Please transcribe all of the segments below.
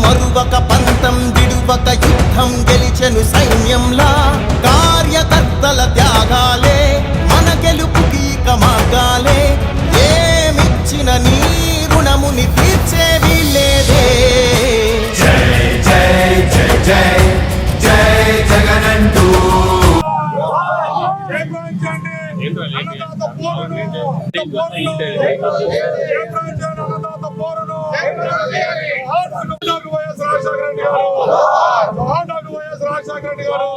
మరువక పంతం విడువక యుద్ధం గెలిచెను సైన్యంలా. కార్యకర్తల త్యాగాలే మన గెలుపుకి ఇక మార్గాలే. ఏమిచ్చిన నీ రుణముని తీర్చేవి లేదే అన్నదాత పోరును అన్నదాత పోరును doctor Y S Rajasekhara Reddy గారు డాక్టర్ వైఎస్ రాజశేఖర రెడ్డి గారు.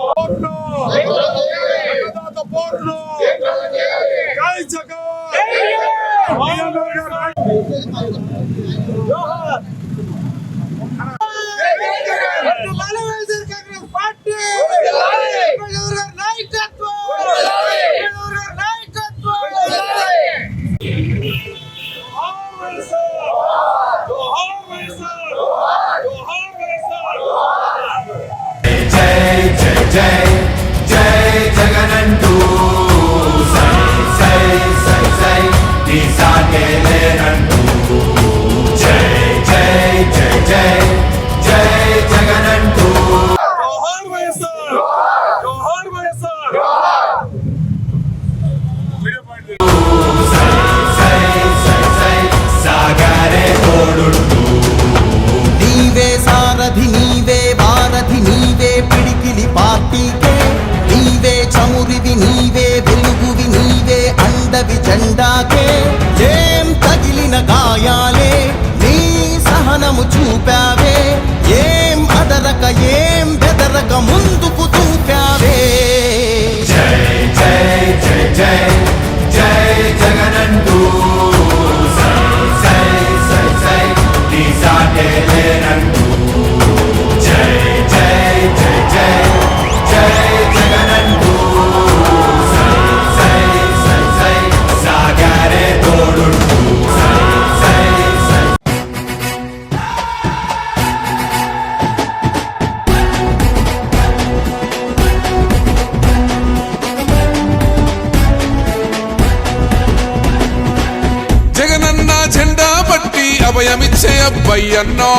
అబ్బయ్యన్నో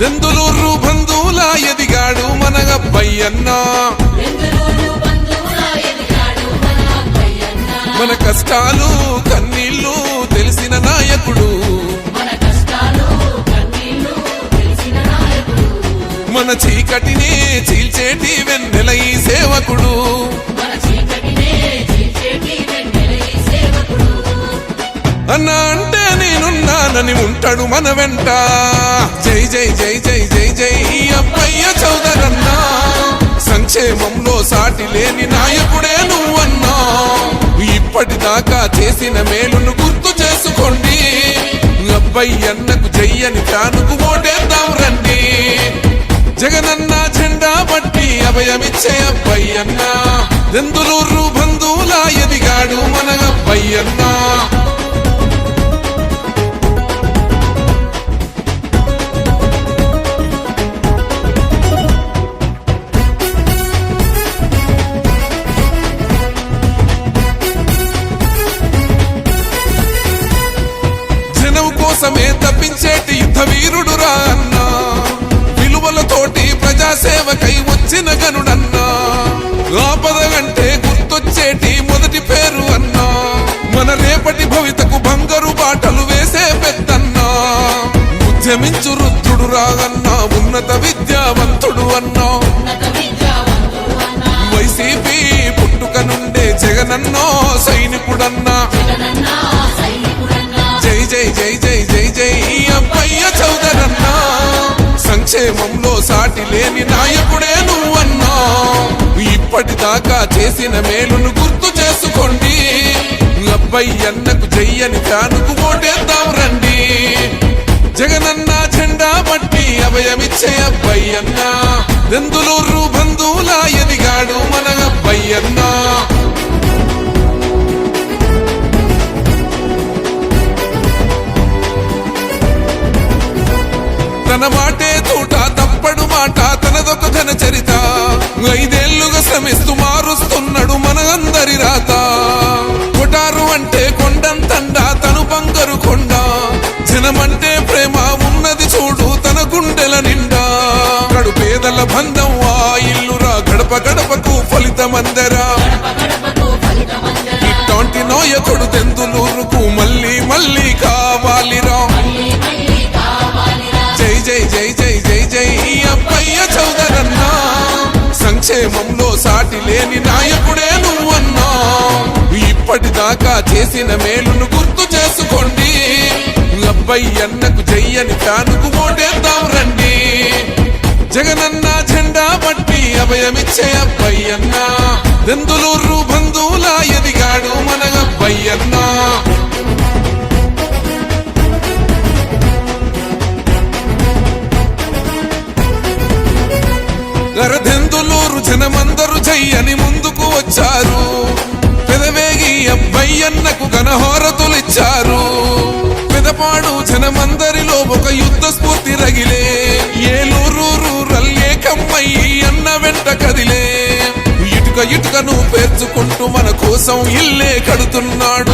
దెందులూరు బంధువుల ఎదిగాడు మన అబ్బయ్యన్నో మన కష్టాలు కన్నీళ్ళు తెలిసిన నాయకుడు. మన చీకటిని చీల్చేటి వెన్నెల ఈ సేవకుడు. అన్న అంటే నేనున్నానని ఉంటాడు మన వెంట. జై జై జై జై జై జై అబ్బయ్య చౌదరన్నా. సంక్షేమంలో సాటి లేని నాయకుడే నువ్వన్నా. ఇప్పటిదాకా చేసిన మేలును గుర్తు చేసుకోండి. అబ్బయ్యన్నకు జయ్యని తానుకు ఓటేద్దాం రండి. జగనన్న జెండా బట్టి అభయమిచ్చే అబ్బయ్యన్న. ఎందులో జగనన్నో సైనికుడన్నా. జై జై జై జై జై జై అబ్బయ్య చౌదరన్నా. సంక్షేమంలో సాటి లేని నాయకుడే నువ్వన్నా. ఇప్పటిదాకా చేసిన మేలును గుర్తు చేసుకోండి. అబ్బయ్యన్నకు జయ్యని ఫ్యానుకు ఓటేద్దాం రండి. జగనన్న జెండా బట్టి అభయమిచ్చే అబ్బయ్యన్న దెందులూరు బంధువులా ఎదిగాడు మన అబ్బయ్యన్న తన మాటే తూట తప్పడు మాట తనదొక ఘన చరిత. ఐదేళ్ళుగా శ్రమిస్తూ మారుస్తున్నాడు మన అందరి రాత. కొటారు అంటే కొండంతండ తను బంగారు కొండ. జనమంటే ప్రేమ ఉన్నది చూడు తన గుండెల నిండా. కడు పేదల బంధం ఆ ఇల్లురా గడప గడపకు ఫలితమందరా. సంక్షేమంలో సాటి లేని నాయకుడే నువ్వన్నా. ఇప్పటిదాకా చేసిన మేలును గుర్తు చేసుకోండి. లబ్బయ్యన్నకు చెయ్యని ఫ్యానుకు ఓటేద్దాం రండి. జగనన్న జెండా బట్టి అభయమిచ్చే అబ్బయ్యన్న. దెందులూరు బంధువుల ఎదిగాడు మనగబ్బయ్యన్నా. జనమందరిలో ఒక యుద్ధ స్ఫూర్తి రగిలే. ఏలూరు రల్లే ఏకమ్మయ్యి అన్న వెంట కదిలే. ఇటుక ఇటుకను పేర్చుకుంటూ మన కోసం ఇల్లే కడుతున్నాడు.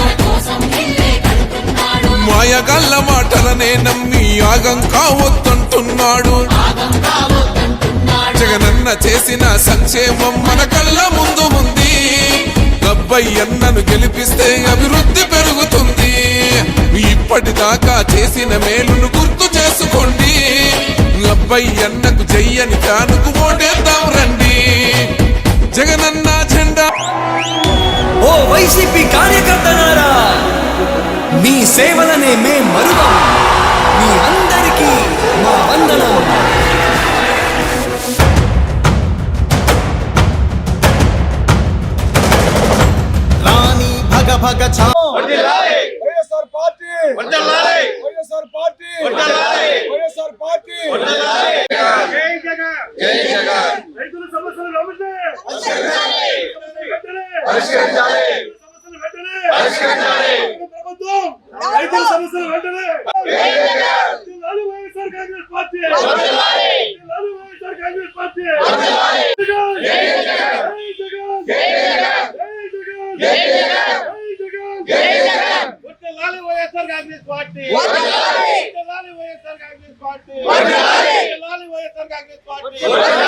మాయగల్ల మాటలనే నమ్మి యాగం కావద్దంటున్నాడు. జగనన్న చేసిన సంక్షేమం మన కళ్ళ ముందు ఉంది. అన్నను గెలిపిస్తే అభివృద్ధి పెరుగుతుంది. ఇప్పటిదాకా చేసిన మేలును గుర్తు చేసుకోండి. అబ్బాయి అన్నకు జయ్యని కానుకు ఓటేద్దాం రండి. జగనన్న జెండా. ఓ వైసీపీ కార్యకర్తనారా మీ సేవలనే మే మరువం. మీ అందరికీ మా వందనం. రాణి భగ భగ చా వైఎస్ఆర్ పార్టీ. వైఎస్ఆర్ పార్టీ. జై జగన్. జై జగన్. రైతుల సమస్యలు పరిష్కరించాలి సమస్యలు వెంటనే పరిష్కరించాలి ప్రభుత్వం రైతుల సమస్యలు వెంటనే జిల్లాలు వైఎస్ఆర్ కాంగ్రెస్ పార్టీ జిల్లాలు వైఎస్ఆర్ కాంగ్రెస్ పార్టీ జగన్ జై జగన్ జై జగన్ జై జగన్ జై జగన్ వర్ధిల్లాలి వైఎస్ఆర్ కాంగ్రెస్ పార్టీ వర్ధిల్లాలి వైఎస్ఆర్ కాంగ్రెస్ పార్టీ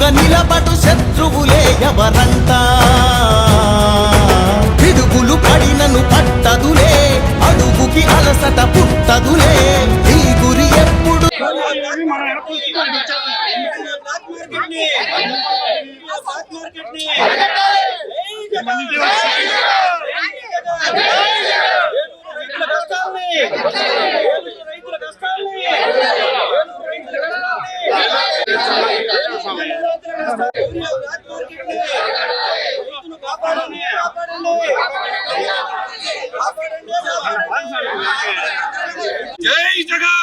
ఎదురుగా నిలబడు శత్రువులే ఎవరంట పిడుగులు పడినను పట్టదులే అడుగుకి అలసట పుట్టదులే. ఈ గురి ఎప్పుడు జై జగన్!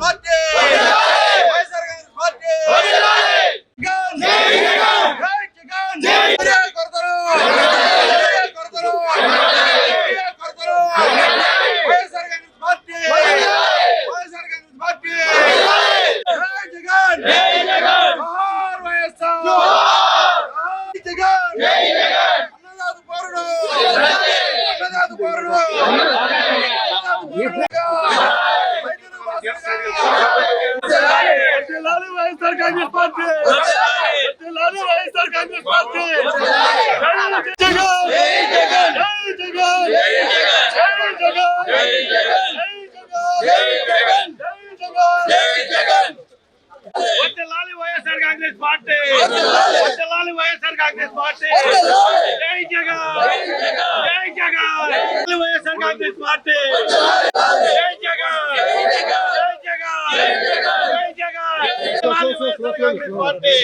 파이팅! కాంగ్రెస్ పార్టీ వర్ధిల్లాలి వైఎస్ఆర్ కాంగ్రెస్ పార్టీ జై జగన్ జై జగన్ వైఎస్ఆర్ కాంగ్రెస్ పార్టీ జై జగన్ జై జగన్ జై జగన్ వర్ధిల్లాలి వైఎస్ఆర్ కాంగ్రెస్ పార్టీ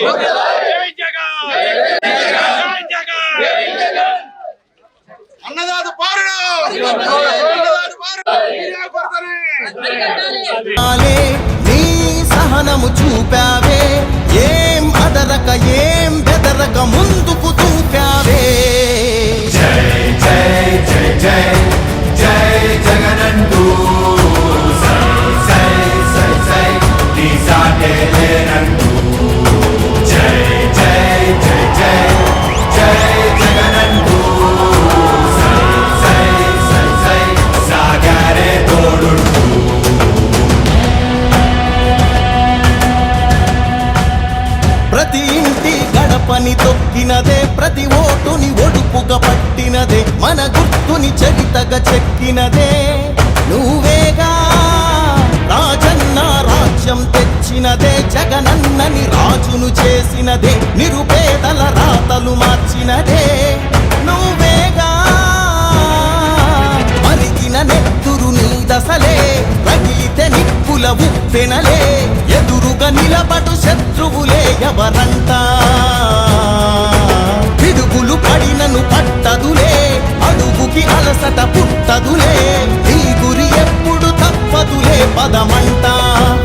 పదమంట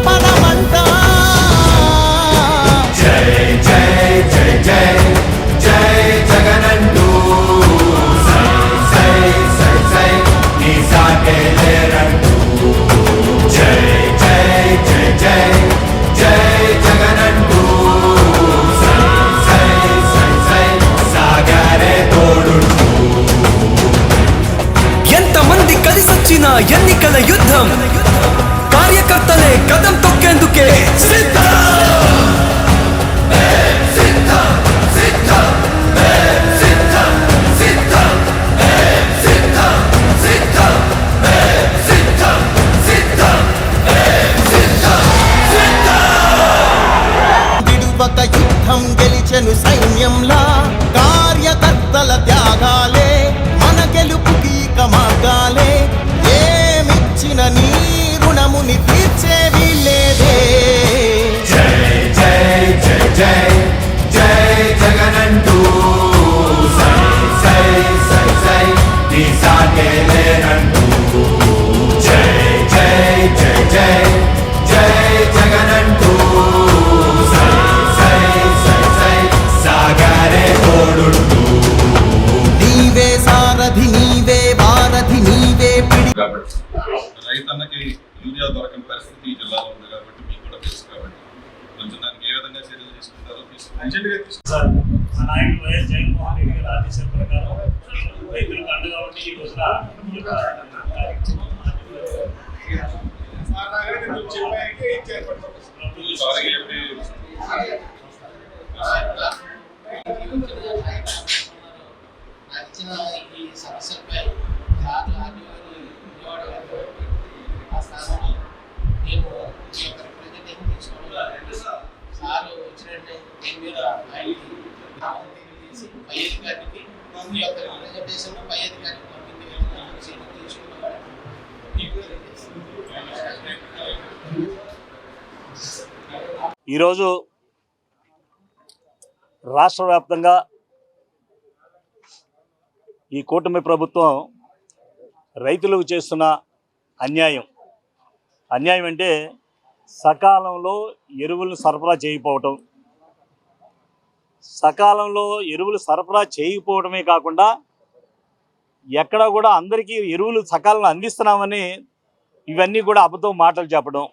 పదమంట. ఎంతమంది కలిసొచ్చిన ఎన్నికల యుద్ధం? కదం తొక్కేందుకే. యుద్ధం గెలిచెను సైన్యంలా కార్యకర్తల త్యాగాలే మన గెలుపుకి ఇక మార్గాలే ఏమిచ్చిన నీ రుణముని తీర్చేవి ఇచ్చిన ఈ సమస్యలపై సార్లు ఆర్డీఓని విజయవాడ గారు ఆ స్థానంలో మేము ఈ యొక్క రిప్రజెంటేషన్ తీసుకోవడం జరిగింది. సార్ వచ్చినట్టే దీని మీద ఆయనకి తెలియజేసి పై అధికారికి ఈ యొక్క రిప్రజెంటేషన్ పై అధికారికి ఈరోజు రాష్ట్ర వ్యాప్తంగా ఈ కూటమి ప్రభుత్వం రైతులకు చేస్తున్న అన్యాయం. అన్యాయం అంటే సకాలంలో ఎరువులను సరఫరా చేయకపోవటం. సకాలంలో ఎరువులు సరఫరా చేయకపోవడమే కాకుండా ఎక్కడ కూడా అందరికీ ఎరువులు సకాలంలో అందిస్తున్నామని ఇవన్నీ కూడా అబద్ధం మాటలు చెప్పడం.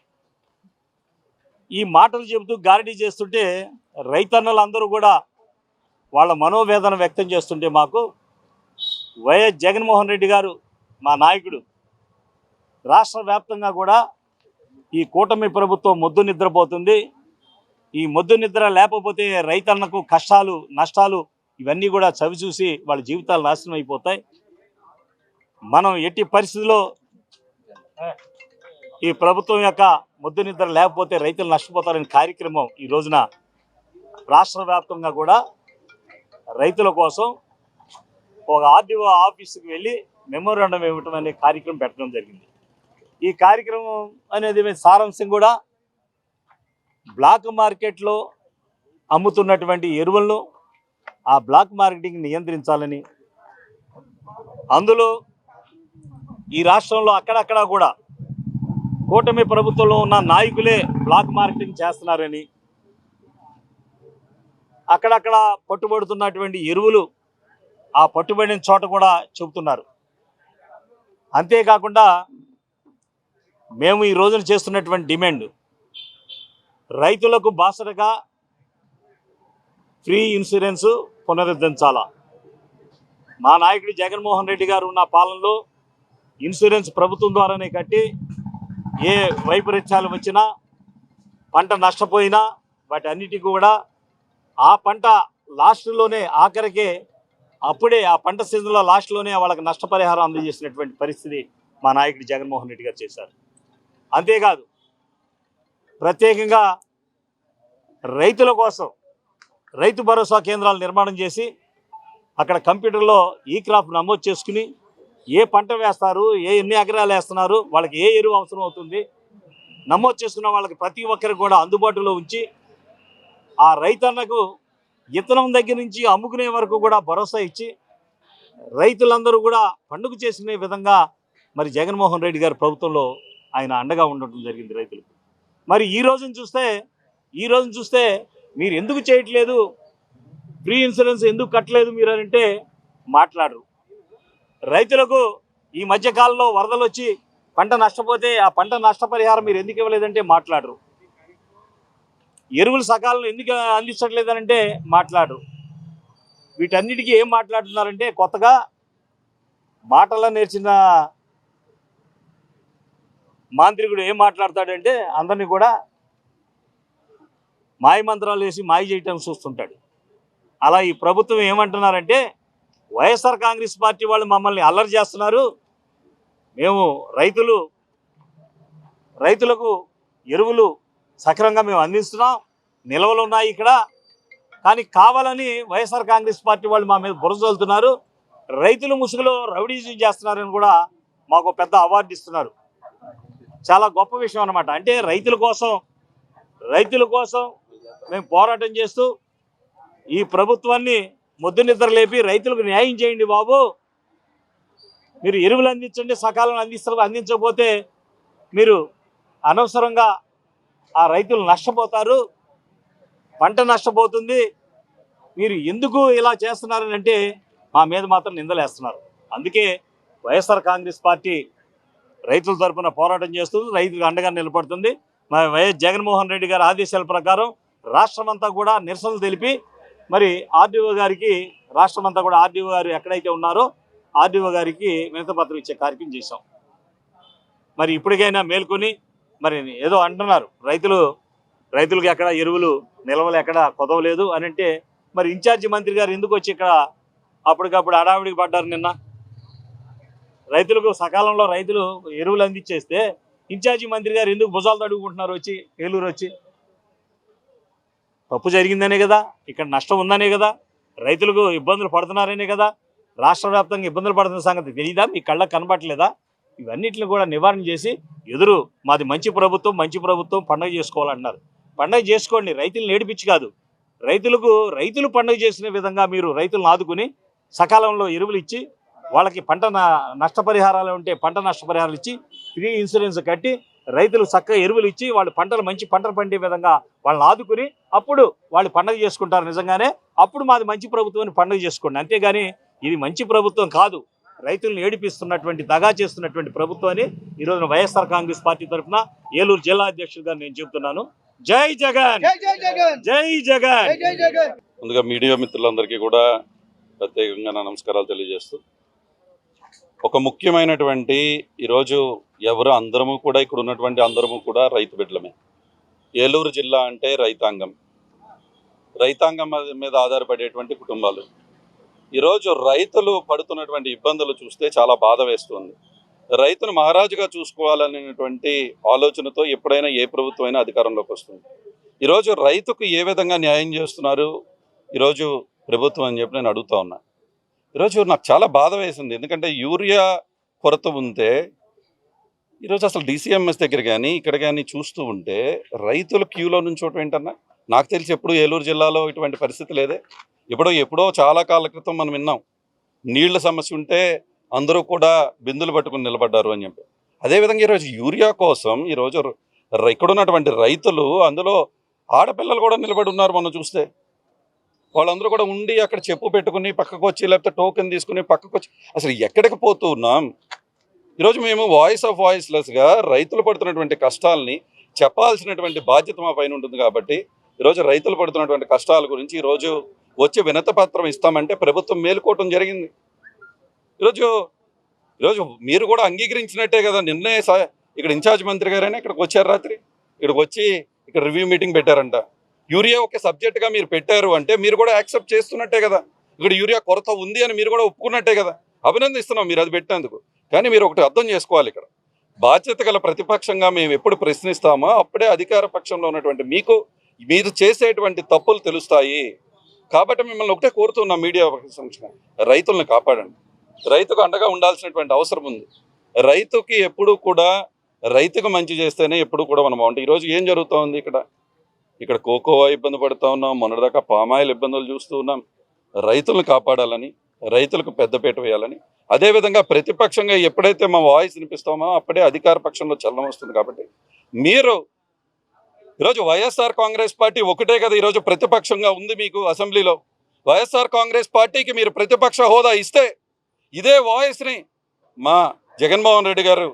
ఈ మాటలు చెబుతూ గారడీ చేస్తుంటే రైతన్నలందరూ కూడా వాళ్ళ మనోవేదన వ్యక్తం చేస్తుంటే మాకు వైఎస్ జగన్మోహన్ రెడ్డి గారు మా నాయకుడు. రాష్ట్ర వ్యాప్తంగా కూడా ఈ కూటమి ప్రభుత్వం మొద్దు నిద్రపోతుంది. ఈ మొద్దు నిద్ర లేకపోతే రైతన్నకు కష్టాలు నష్టాలు ఇవన్నీ కూడా చవి చూసి వాళ్ళ జీవితాలు నాశనం అయిపోతాయి. మనం ఎట్టి పరిస్థితుల్లో ఈ ప్రభుత్వం యొక్క ముద్దు నిద్ర లేకపోతే రైతులు నష్టపోతారనే కార్యక్రమం ఈ రోజున రాష్ట్ర వ్యాప్తంగా కూడా రైతుల కోసం ఒక ఆర్డీఓ ఆఫీస్కి వెళ్ళి మెమోరాండం ఇవ్వటం అనే కార్యక్రమం పెట్టడం జరిగింది. ఈ కార్యక్రమం అనేది సారాంశం కూడా బ్లాక్ మార్కెట్లో అమ్ముతున్నటువంటి ఎరువులను ఆ బ్లాక్ మార్కెటింగ్ నియంత్రించాలని అందులో ఈ రాష్ట్రంలో అక్కడక్కడ కూడా కూటమి ప్రభుత్వంలో ఉన్న నాయకులే బ్లాక్ మార్కెటింగ్ చేస్తున్నారని అక్కడక్కడ పట్టుబడుతున్నటువంటి ఎరువులు ఆ పట్టుబడిన చోట కూడా చెబుతున్నారు. అంతేకాకుండా మేము ఈ రోజున చేస్తున్నటువంటి డిమాండ్ రైతులకు బాసటగా ఫ్రీ ఇన్సూరెన్స్ పునరుద్ధరించాలా? మా నాయకుడు జగన్మోహన్ రెడ్డి గారు ఉన్న పాలనలో ఇన్సూరెన్స్ ప్రభుత్వం ద్వారానే కట్టి ఏ వైపరీత్యాలు వచ్చినా పంట నష్టపోయినా వాటి అన్నిటికీ కూడా ఆ పంట లాస్ట్లోనే ఆఖరికే అప్పుడే ఆ పంట సీజన్లో లాస్ట్లోనే వాళ్ళకి నష్టపరిహారం అందజేసినటువంటి పరిస్థితి మా నాయకుడు జగన్మోహన్ రెడ్డి గారు చేశారు. అంతేకాదు ప్రత్యేకంగా రైతుల కోసం రైతు భరోసా కేంద్రాలు నిర్మాణం చేసి అక్కడ కంప్యూటర్లో ఈ క్రాప్ నమోదు చేసుకుని ఏ పంట వేస్తారు ఏ ఎన్ని ఎకరాలు వేస్తున్నారు వాళ్ళకి ఏ ఎరువు అవసరం అవుతుంది నమోదు చేసుకున్న వాళ్ళకి ప్రతి ఒక్కరికి కూడా అందుబాటులో ఉంచి ఆ రైతన్నకు ఇతనం దగ్గర నుంచి అమ్ముకునే వరకు కూడా భరోసా ఇచ్చి రైతులందరూ కూడా పండుగ చేసుకునే విధంగా మరి జగన్మోహన్ రెడ్డి గారి ప్రభుత్వంలో ఆయన అండగా ఉండటం జరిగింది రైతులకు. మరి ఈ రోజును చూస్తే ఈ రోజును చూస్తే మీరు ఎందుకు చేయట్లేదు ఫ్రీ ఇన్సూరెన్స్ ఎందుకు కట్టలేదు మీరు అని అంటే మాట్లాడరు. రైతులకు ఈ మధ్యకాలంలో వరదలు వచ్చి పంట నష్టపోతే ఆ పంట నష్టపరిహారం మీరు ఎందుకు ఇవ్వలేదంటే మాట్లాడరు. ఎరువులు సకాలంలో ఎందుకు అందించట్లేదనంటే మాట్లాడరు. వీటన్నిటికీ ఏం మాట్లాడుతున్నారంటే కొత్తగా మాటల్లో నేర్చిన మాంత్రికుడు ఏం మాట్లాడతాడంటే అందరినీ కూడా మాయ మంత్రాలు వేసి మాయ చేయటం చూస్తుంటాడు. అలా ఈ ప్రభుత్వం ఏమంటున్నారంటే వైఎస్ఆర్ కాంగ్రెస్ పార్టీ వాళ్ళు మమ్మల్ని అల్లరి చేస్తున్నారు. మేము రైతులు రైతులకు ఎరువులు సక్రమంగా మేము అందిస్తున్నాం. నిల్వలు ఉన్నాయి ఇక్కడ. కానీ కావాలని వైఎస్ఆర్ కాంగ్రెస్ పార్టీ వాళ్ళు మా మీద బురద చల్లుతున్నారు ముసుగులో రౌడీజం చేస్తున్నారని కూడా మాకు పెద్ద అవార్డు ఇస్తున్నారు. చాలా గొప్ప విషయం అనమాట అంటే రైతుల కోసం రైతుల కోసం మేము పోరాటం చేస్తూ ఈ ప్రభుత్వాన్ని ముద్దు నిద్ర లేపి రైతులకు న్యాయం చేయండి బాబు. మీరు ఎరువులు అందించండి సకాలంలో అందిస్తారు అందించకపోతే మీరు అనవసరంగా ఆ రైతులు నష్టపోతారు. పంట నష్టపోతుంది. మీరు ఎందుకు ఇలా చేస్తున్నారని అంటే మా మీద మాత్రం నిందలేస్తున్నారు. అందుకే వైఎస్ఆర్ కాంగ్రెస్ పార్టీ రైతుల తరఫున పోరాటం చేస్తుంది రైతులకు అండగా నిలబడుతుంది. మా వైఎస్ జగన్మోహన్ రెడ్డి గారి ఆదేశాల ప్రకారం రాష్ట్రం అంతా కూడా నిరసనలు తెలిపి మరి ఆర్డీఓ గారికి రాష్ట్రం అంతా కూడా ఆర్డీఓ గారు ఎక్కడైతే ఉన్నారో ఆర్డీఓ గారికి వినతపత్రం ఇచ్చే కార్యక్రమం చేశాం. మరి ఇప్పటికైనా మేల్కొని మరి ఏదో అంటున్నారు రైతులు రైతులకు ఎక్కడ ఎరువులు నిల్వలు ఎక్కడ కొదవలేదు అని అంటే మరి ఇన్ఛార్జి మంత్రి గారు ఎందుకు వచ్చి ఇక్కడ అప్పటికప్పుడు అడావిడికి పడ్డారు నిన్న? రైతులకు సకాలంలో రైతులు ఎరువులు అందించేస్తే ఇన్ఛార్జి మంత్రి గారు ఎందుకు భుజాలు తడుగుకుంటున్నారు వచ్చి ఏలూరు వచ్చి? తప్పు జరిగిందనే కదా ఇక్కడ నష్టం ఉందనే కదా రైతులకు ఇబ్బందులు పడుతున్నారనే కదా రాష్ట్ర వ్యాప్తంగా ఇబ్బందులు పడుతున్న సంగతి తెలియదా మీ కళ్ళకు కనబట్టలేదా ఇవన్నిటిని కూడా నివారణ చేసి ఎదురు మాది మంచి ప్రభుత్వం మంచి ప్రభుత్వం పండుగ చేసుకోవాలన్నారు పండుగ చేసుకోండి రైతులు నేడిపించి కాదు. రైతులకు రైతులు పండుగ చేసిన విధంగా మీరు రైతులను ఆదుకుని సకాలంలో ఎరువులు ఇచ్చి వాళ్ళకి పంట న- నష్టపరిహారాలు ఉంటే పంట నష్టపరిహారాలు ఇచ్చి ఫ్రీ ఇన్సూరెన్స్ కట్టి రైతులకు చక్కగా ఎరువులు ఇచ్చి వాళ్ళు పంటలు మంచి పంటలు పండే విధంగా వాళ్ళని ఆదుకుని అప్పుడు వాళ్ళు పండగ చేసుకుంటారు నిజంగానే. అప్పుడు మాది మంచి ప్రభుత్వాన్ని పండుగ చేసుకోండి. అంతేగాని ఇది మంచి ప్రభుత్వం కాదు. రైతులను ఏడిపిస్తున్నటువంటి దగా చేస్తున్నటువంటి ప్రభుత్వాన్ని ఈ రోజున వైఎస్ఆర్ కాంగ్రెస్ పార్టీ తరఫున ఏలూరు జిల్లా అధ్యక్షుడిగా నేను చెబుతున్నాను. జై జగన్! జై జగన్! ముందుగా మీడియా మిత్రులందరికీ కూడా ప్రత్యేకంగా నా నమస్కారాలు తెలియజేస్తూ ఒక ముఖ్యమైనటువంటి ఈరోజు ఎవరు అందరము కూడా ఇక్కడ ఉన్నటువంటి అందరము కూడా రైతు బిడ్డలమే. ఏలూరు జిల్లా అంటే రైతాంగం. రైతాంగం మీద- ఆధారపడేటువంటి కుటుంబాలు. ఈరోజు రైతులు పడుతున్నటువంటి ఇబ్బందులు చూస్తే చాలా బాధ వేస్తుంది. రైతును మహారాజుగా చూసుకోవాలనేటువంటి ఆలోచనతో ఎప్పుడైనా ఏ ప్రభుత్వం అయినా అధికారంలోకి వస్తుంది. ఈరోజు రైతుకు ఏ విధంగా న్యాయం చేస్తున్నారు? ఈరోజు ప్రభుత్వం అని చెప్పి నేను అడుగుతా ఉన్నా. ఈరోజు నాకు చాలా బాధ వేసింది. ఎందుకంటే యూరియా కొరత ఉంటే ఈరోజు అసలు డిసిఎంఎస్ దగ్గర కానీ ఇక్కడ కానీ చూస్తూ ఉంటే రైతులు క్యూలో నుంచోటం ఏంటన్నా నాకు తెలిసి ఎప్పుడు ఏలూరు జిల్లాలో ఇటువంటి పరిస్థితి లేదే. ఎప్పుడో ఎప్పుడో చాలా కాల క్రితం మనం విన్నాం. నీళ్ళ సమస్య ఉంటే అందరూ కూడా బిందులు పట్టుకుని నిలబడ్డారు అని చెప్పి. అదేవిధంగా ఈరోజు యూరియా కోసం ఈరోజు ఇక్కడ ఉన్నటువంటి రైతులు అందులో ఆడపిల్లలు కూడా నిలబడి ఉన్నారు మనం చూస్తే. వాళ్ళందరూ కూడా ఉండి అక్కడ చెప్పు పెట్టుకుని పక్కకు వచ్చి లేకపోతే టోకెన్ తీసుకుని పక్కకు వచ్చి అసలు ఎక్కడికి పోతూ ఉన్నాం? ఈరోజు మేము వాయిస్ ఆఫ్ వాయిస్లెస్గా రైతులు పడుతున్నటువంటి కష్టాలని చెప్పాల్సినటువంటి బాధ్యత మా పైన ఉంటుంది కాబట్టి ఈరోజు రైతులు పడుతున్నటువంటి కష్టాల గురించి ఈరోజు వచ్చి వినత పత్రం ఇస్తామంటే ప్రభుత్వం మేలుకోవటం జరిగింది. ఈరోజు ఈరోజు మీరు కూడా అంగీకరించినట్టే కదా నిన్నే ఇక్కడ ఇన్ఛార్జ్ మంత్రి గారైనా ఇక్కడికి వచ్చారు రాత్రి? ఇక్కడికి వచ్చి ఇక్కడ రివ్యూ మీటింగ్ పెట్టారంట. యూరియా ఒక సబ్జెక్ట్గా మీరు పెట్టారు అంటే మీరు కూడా యాక్సెప్ట్ చేస్తున్నట్టే కదా. ఇక్కడ యూరియా కొరత ఉంది అని మీరు కూడా ఒప్పుకున్నట్టే కదా. అభినందిస్తున్నాం మీరు అది పెట్టినందుకు. కానీ మీరు ఒకటి అర్థం చేసుకోవాలి ఇక్కడ. బాధ్యత గల ప్రతిపక్షంగా మేము ఎప్పుడు ప్రశ్నిస్తామో అప్పుడే అధికార పక్షంలో ఉన్నటువంటి మీకు మీరు చేసేటువంటి తప్పులు తెలుస్తాయి. కాబట్టి మిమ్మల్ని ఒకటే కోరుతున్నాం మీడియా సంస్థ రైతులను కాపాడండి. రైతుకు అండగా ఉండాల్సినటువంటి అవసరం ఉంది. రైతుకి ఎప్పుడు కూడా రైతుకు మంచి చేస్తేనే ఎప్పుడు కూడా మనం బాగుంటాం. ఈరోజు ఏం జరుగుతోంది ఇక్కడ? ఇక్కడ కోకోవా ఇబ్బంది పడుతూ ఉన్నాం మొన్నటిదాకా పామాయిల్ ఇబ్బందులు చూస్తూ ఉన్నాం. రైతులను కాపాడాలని రైతులకు పెద్దపీట వేయాలని అదేవిధంగా ప్రతిపక్షంగా ఎప్పుడైతే మా వాయిస్ వినిపిస్తామో అప్పుడే అధికార పక్షంలో చలనం వస్తుంది కాబట్టి మీరు ఈరోజు వైఎస్ఆర్ కాంగ్రెస్ పార్టీ ఒకటే కదా ఈరోజు ప్రతిపక్షంగా ఉంది మీకు అసెంబ్లీలో. వైఎస్ఆర్ కాంగ్రెస్ పార్టీకి మీరు ప్రతిపక్ష హోదా ఇస్తే ఇదే వాయిస్ని మా జగన్మోహన్ రెడ్డి గారు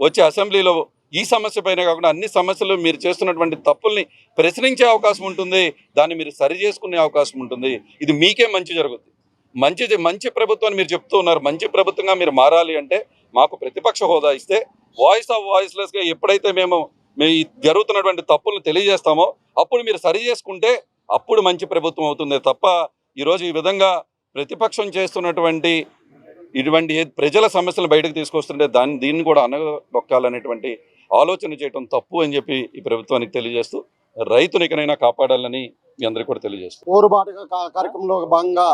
వచ్చి అసెంబ్లీలో ఈ సమస్య పైన కాకుండా అన్ని సమస్యలు మీరు చేస్తున్నటువంటి తప్పుల్ని ప్రశ్నించే అవకాశం ఉంటుంది దాన్ని మీరు సరి చేసుకునే అవకాశం ఉంటుంది. ఇది మీకే మంచి జరుగుతుంది మంచి మంచి ప్రభుత్వాన్ని మీరు చెప్తూ ఉన్నారు. మంచి ప్రభుత్వంగా మీరు మారాలి అంటే మాకు ప్రతిపక్ష హోదా ఇస్తే వాయిస్ ఆఫ్ వాయిస్లెస్గా ఎప్పుడైతే మేము మీ జరుగుతున్నటువంటి తప్పులను తెలియజేస్తామో అప్పుడు మీరు సరి చేసుకుంటే అప్పుడు మంచి ప్రభుత్వం అవుతుంది తప్ప ఈరోజు ఈ విధంగా ప్రతిపక్షం చేస్తున్నటువంటి ఇటువంటి ఏ- ప్రజల సమస్యలు బయటకు తీసుకొస్తుంటే దాన్ని దీన్ని కూడా అనగొక్కాలనేటువంటి ఆలోచన చేయడం తప్పు అని చెప్పి ఈ ప్రభుత్వానికి తెలియజేస్తూ రైతుని ఎక్కడైనా కాపాడాలని మీ అందరికీ కూడా తెలియజేస్తూ పోరుబాటుగా కా- కార్యక్రమంలో భాగంగా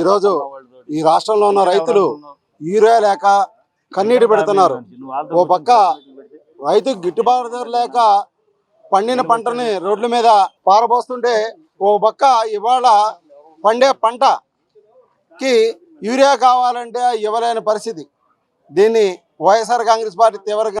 ఈరోజు ఈ రాష్ట్రంలో ఉన్న రైతులు యూరియా లేక కన్నీటి పెడుతున్నారు. ఓ పక్క రైతుకు గిట్టుబాటు ధర లేక పండిన పంటని రోడ్ల మీద పారబోస్తుంటే ఓ పక్క ఇవాళ పండే పంటకి యూరియా కావాలంటే ఇవ్వలేని పరిస్థితి. దీన్ని వైఎస్ఆర్ కాంగ్రెస్ పార్టీ తీవ్రంగా